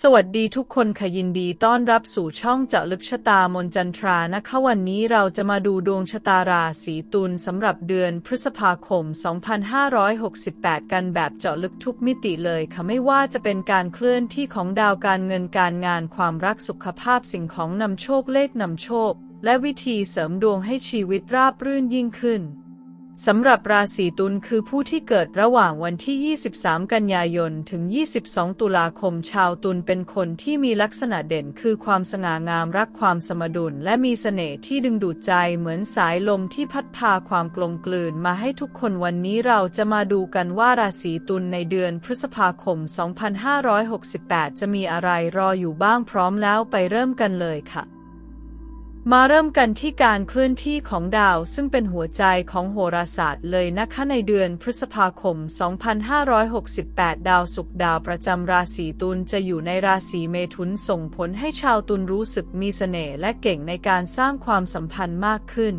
สวัสดีทุกคนค่ะยินดีต้อนรับสู่ช่องเจาะลึกชะตามนจันทรานะคะวันนี้เราจะมาดูดวงชะตาราศีตุลสำหรับเดือนพฤษภาคม 2568 กันแบบเจาะลึกทุกมิติเลยค่ะไม่ว่าจะเป็นการเคลื่อนที่ของดาวการเงินการงานความรักสุขภาพสิ่งของนำโชคเลขนำโชค และวิธีเสริมดวงให้ชีวิตราบรื่นยิ่งขึ้น สำหรับราศีตุลคือผู้ที่เกิดระหว่างวันที่ 23 กันยายน ถึง 22 ตุลาคม ชาวตุลเป็นคนที่มีลักษณะเด่นคือความสง่างามรักความสมดุล และมีเสน่ห์ที่ดึงดูดใจเหมือนสายลมที่พัดพาความกลมกลืนมาให้ทุกคนวันนี้เราจะมาดูกันว่าราศีตุลในเดือนพฤษภาคม 2568 จะมีอะไรรออยู่บ้างพร้อมแล้วไปเริ่มกันเลยค่ะ มาเริ่มกันที่การเคลื่อนที่ของดาวซึ่งเป็นหัวใจของโหราศาสตร์เลยนะคะในเดือนพฤษภาคม 2568 ดาวศุกร์ดาวประจำราศีตุลจะอยู่ในราศีเมถุนส่งผลให้ชาวตุลรู้สึกมีเสน่ห์และเก่งในการสร้างความสัมพันธ์มากขึ้น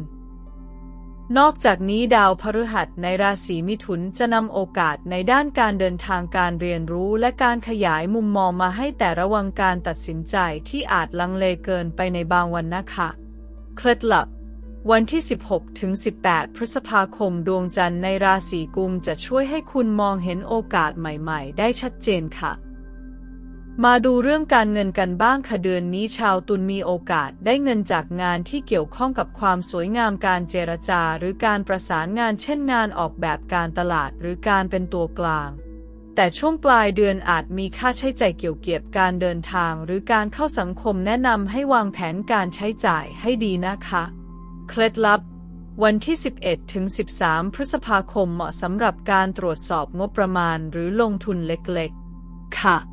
นอกจากนี้ดาวพฤหัสในราศีมิถุนจะนำโอกาสในด้านการเดินทางการเรียนรู้และการขยายมุมมองมาให้แต่ระวังการตัดสินใจที่อาจลังเลเกินไปในบางวันนะคะเคล็ดลับ วันที่ 16ถึง18 พฤษภาคมดวงจันทร์ในราศีกุมจะช่วยให้คุณมองเห็นโอกาสใหม่ ๆ ได้ชัดเจนค่ะ มาดูเรื่องการเงินกันบ้างค่ะเดือนนี้ชาวตุลมีโอกาสได้เงินจากงานที่เกี่ยวข้องกับความสวยงามการเจรจา หรือการประสานงานเช่นงานออกแบบการตลาดหรือการเป็นตัวกลาง แต่ช่วงปลายเดือนอาจมีค่าใช้จ่ายเกี่ยวเกียบการเดินทาง หรือการเข้าสังคมแนะนำให้วางแผนการใช้จ่ายให้ดีนะคะ เคล็ดลับ วันที่ 11ถึง13 พฤษภาคมเหมาะสำหรับการตรวจสอบงบประมาณหรือลงทุนเล็กๆ ค่ะ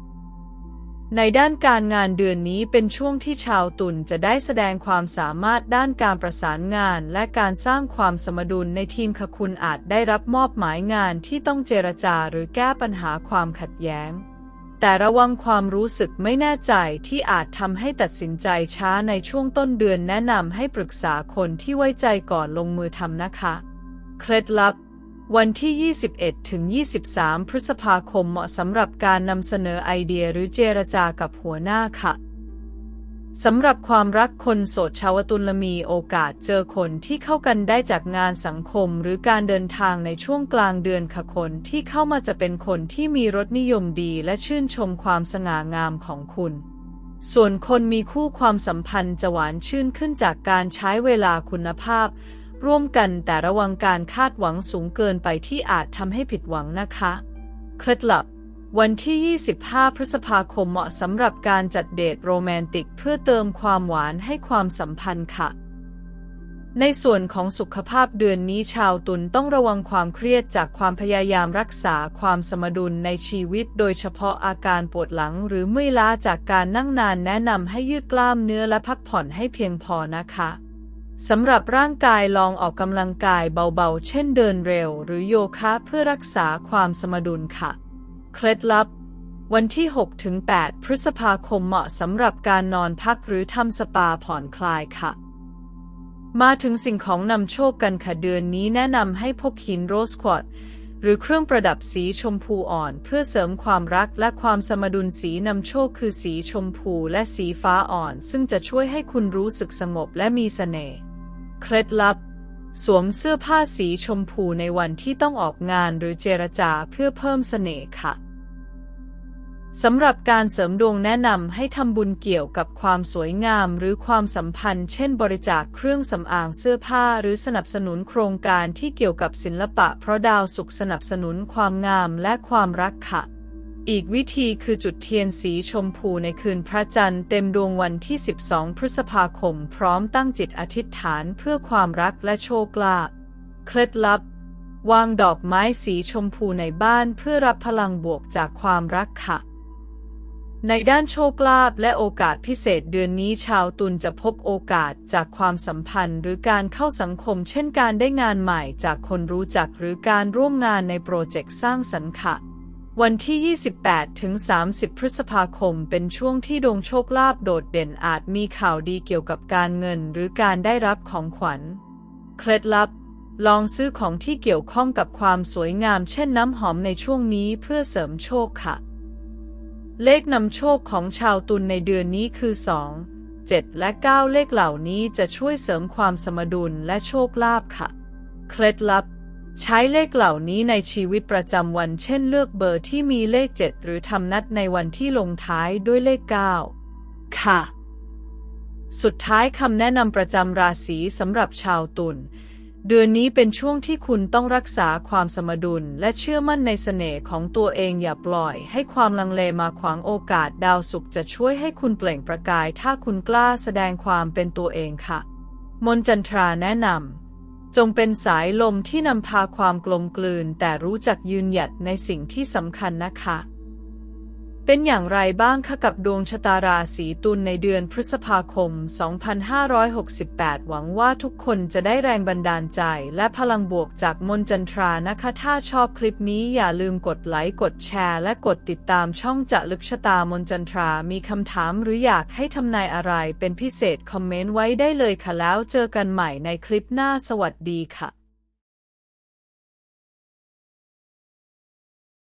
ในด้านการงานเดือนนี้เป็นช่วงที่ชาวตุลจะได้แสดงความสามารถด้านการประสานงาน และการสร้างความสมดุลในทีมค่ะคุณอาจได้รับมอบหมายงานที่ต้องเจรจาหรือแก้ปัญหาความขัดแย้ง แต่ระวังความรู้สึกไม่แน่ใจที่อาจทำให้ตัดสินใจช้าในช่วงต้นเดือนแนะนำให้ปรึกษาคนที่ไว้ใจก่อนลงมือทำนะคะ เคล็ดลับ วันที่ 21 ถึง 23 พฤษภาคมเหมาะสำหรับการนำเสนอไอเดียหรือเจรจากับหัวหน้าค่ะ สำหรับความรักคนโสดชาวตุลมีโอกาสเจอคนที่เข้ากันได้จากงานสังคมหรือการเดินทางในช่วงกลางเดือนค่ะคนที่เข้ามาจะเป็นคนที่มีรสนิยมดีและชื่นชมความสง่างามของคุณส่วนคนมีคู่ความสัมพันธ์จะหวานชื่นขึ้นจากการใช้เวลาคุณภาพ ร่วมกันแต่ระวังการคาดหวังสูงเกินไปที่อาจทำให้ผิดหวังนะคะ เคล็ดลับ วันที่ 25 พฤษภาคมเหมาะสำหรับการจัดเดทโรแมนติก เพื่อเติมความหวานให้ความสัมพันธ์ค่ะ ในส่วนของสุขภาพเดือนนี้ชาวตุลต้องระวังความเครียดจากความพยายามรักษาความสมดุลในชีวิต โดยเฉพาะอาการปวดหลังหรือเมื่อยล้าจากการนั่งนานแนะนำให้ยืดกล้ามเนื้อและพักผ่อนให้เพียงพอนะคะ สำหรับร่างกายลองออกกำลังกายเบาๆ เช่นเดินเร็ว หรือโยคะเพื่อรักษาความสมดุลค่ะ เคล็ดลับ วันที่ 6-8 พฤษภาคมเหมาะสำหรับการนอนพักหรือทำสปาผ่อนคลายค่ะ มาถึงสิ่งของนำโชคกันค่ะ เดือนนี้แนะนำให้พกหินโรสควอตหรือเครื่องประดับสีชมพูอ่อน เพื่อเสริมความรักและความสมดุลสีนำโชคคือสีชมพูและสีฟ้าอ่อน ซึ่งจะช่วยให้คุณรู้สึกสงบและมีเสน่ห์ เคล็ดลับ สวมเสื้อผ้าสีชมพูในวันที่ต้องออกงานหรือเจรจาเพื่อเพิ่มเสน่ห์ค่ะสำหรับการเสริมดวงแนะนำให้ทำบุญเกี่ยวกับความสวยงามหรือความสัมพันธ์ เช่น บริจาคเครื่องสำอางเสื้อผ้า หรือสนับสนุนโครงการที่เกี่ยวกับศิลปะ เพราะดาวสุขสนับสนุนความงามและความรักค่ะ อีกวิธีคือจุดเทียนสีชมพูในคืนพระจันทร์เต็มดวงวันที่ 12 พฤษภาคม พร้อมตั้งจิตอธิษฐานเพื่อความรักและโชคลาภ เคล็ดลับ วางดอกไม้สีชมพูในบ้านเพื่อรับพลังบวกจากความรักค่ะ ในด้านโชคลาภและโอกาสพิเศษเดือนนี้ชาวตุลจะพบโอกาสจากความสัมพันธ์ หรือการเข้าสังคม เช่นการได้งานใหม่จากคนรู้จักหรือการร่วมงานในโปรเจกต์สร้างสรรค์ค่ะ วันที่ 28 ถึง 30 พฤษภาคม เป็นช่วงที่ดวงโชคลาภโดดเด่นอาจมีข่าวดีเกี่ยวกับการเงินหรือการได้รับของขวัญ เคล็ดลับ ลองซื้อของที่เกี่ยวข้องกับความสวยงามเช่นน้ำหอมในช่วงนี้เพื่อเสริมโชคค่ะ เลขนำโชคของชาวตุลในเดือนนี้คือ 2 7 และ 9 เลขเหล่านี้จะช่วยเสริมความสมดุลและโชคลาภค่ะ เคล็ดลับ ใช้เลขเหล่านี้ในชีวิตประจำวัน เช่นเลือกเบอร์ที่มีเลข 7 หรือทำนัดในวันที่ลงท้ายด้วยเลข 9 ค่ะ สุดท้ายคำแนะนำประจำราศีสำหรับชาวตุลเดือนนี้เป็นช่วงที่คุณต้องรักษาความสมดุล และเชื่อมั่นในเสน่ห์ของตัวเองอย่าปล่อย ให้ความลังเลมาขวางโอกาสดาวศุกร์จะช่วยให้คุณเปล่งประกาย ถ้าคุณกล้าแสดงความเป็นตัวเองค่ะ มนจันทราแนะนำ จงเป็นสายลมที่นำพาความกลมกลืนแต่รู้จักยืนหยัดในสิ่งที่สำคัญนะคะ เป็นอย่างไรบ้างคะกับดวงชะตาราศีตุลในเดือนพฤษภาคม 2568 หวังว่าทุกคนจะได้แรงบันดาลใจ และพลังบวกจากมนจันทรานะคะ ถ้าชอบคลิปนี้อย่าลืมกดไลค์ กดแชร์ และกดติดตามช่องจะลึกชะตามนจันทรา มีคำถามหรืออยากให้ทำนายอะไรเป็นพิเศษคอมเมนต์ไว้ได้เลยค่ะแล้วเจอกันใหม่ในคลิปหน้าสวัสดีค่ะ